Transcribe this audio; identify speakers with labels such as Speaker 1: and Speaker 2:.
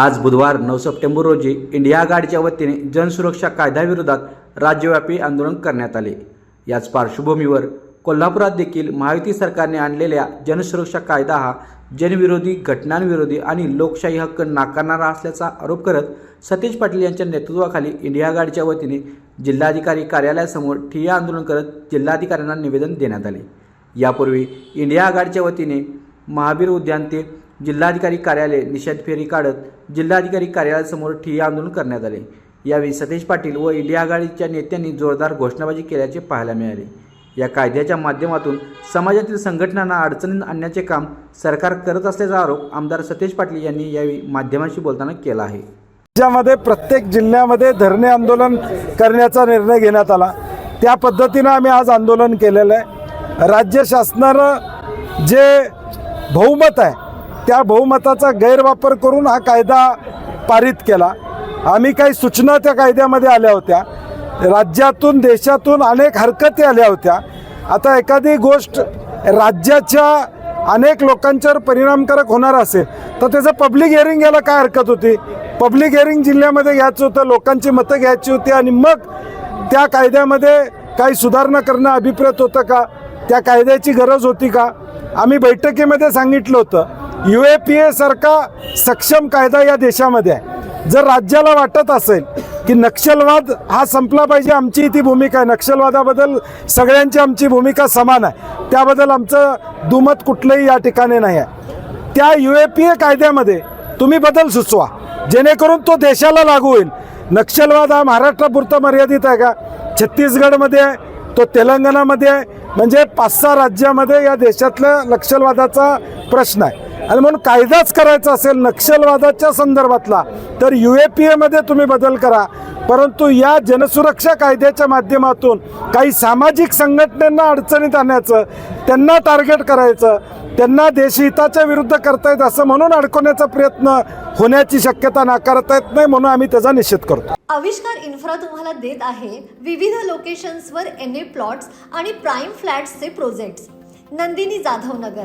Speaker 1: आज बुधवार नऊ सप्टेंबर रोजी इंडिया गार्डच्या वतीने जनसुरक्षा कायद्याविरोधात राज्यव्यापी आंदोलन करण्यात आले. याच पार्श्वभूमीवर कोल्हापुरात देखील महायुती सरकारने आणलेल्या जनसुरक्षा कायदा हा जनविरोधी घटनांविरोधी आणि लोकशाही हक्क नाकारणारा असल्याचा आरोप करत सतीश पाटील यांच्या नेतृत्वाखाली इंडिया गार्डच्या वतीने जिल्हाधिकारी कार्यालयासमोर ठिय्या आंदोलन करत जिल्हाधिकाऱ्यांना निवेदन देण्यात आले. यापूर्वी इंडिया आघाडीच्या वतीने महावीर उद्यान ते जिल्हाधिकारी कार्यालय निषेध फेरी काढत जिल्हाधिकारी कार्यालयासमोर ठिय्या आंदोलन करण्यात आले. यावेळी सतीश पाटील व इंडिया आघाडीच्या नेत्यांनी जोरदार घोषणाबाजी केल्याचे पाहायला मिळाले. या कायद्याच्या माध्यमातून समाजातील संघटनांना अडचणीत आणण्याचे काम सरकार करत असल्याचा आरोप आमदार सतीश पाटील यांनी यावेळी माध्यमांशी बोलताना केला आहे.
Speaker 2: राज्यामध्ये प्रत्येक जिल्ह्यामध्ये धरणे आंदोलन करण्याचा निर्णय घेण्यात आला. त्या पद्धतीनं आम्ही आज आंदोलन केलेलं आहे. राज्य शासनानं जे बहुमत आहे त्या बहुमताचा गैरवापर करून हा कायदा पारित केला. आम्ही काही सूचना त्या कायद्यामध्ये आल्या होत्या. राज्यातून देशातून अनेक हरकती आल्या होत्या. आता एखादी गोष्ट राज्याच्या अनेक लोकांच्यावर परिणामकारक होणार असेल तर त्याचं पब्लिक हिअरिंग घ्यायला काय हरकत होती? पब्लिक हिअरिंग जिल्ह्यामध्ये घ्यायचं होतं लोकांची मतं घ्यायची होती आणि मग त्या कायद्यामध्ये काही सुधारणा करणं अभिप्रेत होतं का? त्या कायद्याची गरज होती का? आम्ही बैठकीमध्ये सांगितलं होतं. यू ए पी एसारखा सक्षम कायदा या देशामध्ये आहे. जर राज्याला वाटत असेल की नक्षलवाद हा संपला पाहिजे आमची ती भूमिका आहे. नक्षलवादाबद्दल सगळ्यांची आमची भूमिका समान आहे. त्याबद्दल आमचं दुमत कुठलंही या ठिकाणी नाही आहे. त्या यू ए पी ए कायद्यामध्ये तुम्ही बदल सुचवा. जेणेकरून तो देशाला लागू होईल. नक्षलवाद हा महाराष्ट्रापुरता मर्यादित आहे का? छत्तीसगडमध्ये आहे. तो तेलंगणामध्ये आहे. म्हणजे पाच सहा राज्यामध्ये या देशातल्या नक्षलवादाचा प्रश्न आहे. आणि म्हणून कायदाच करायचा असेल नक्षलवादाच्या संदर्भातला तर यू ए पी एमध्ये तुम्ही बदल करा. परंतु या जनसुरक्षा कायद्याच्या माध्यमातून काही सामाजिक संघटनांना अडचणीत आणण्याचं त्यांना टार्गेट करायचं त्यांना देशहिताच्या विरुद्ध करतायत असं म्हणून अडकवण्याचा प्रयत्न होण्याची शक्यता नाकारता येत नाही म्हणून आम्ही त्याचा निषेध करतो.
Speaker 3: आविष्कार इन्फ्रा तुम्हाला देत आहे विविध लोकेशन्सवर एन ए प्लॉट्स आणि प्राईम फ्लॅट्सचे प्रोजेक्ट्स नंदिनी जाधव नगर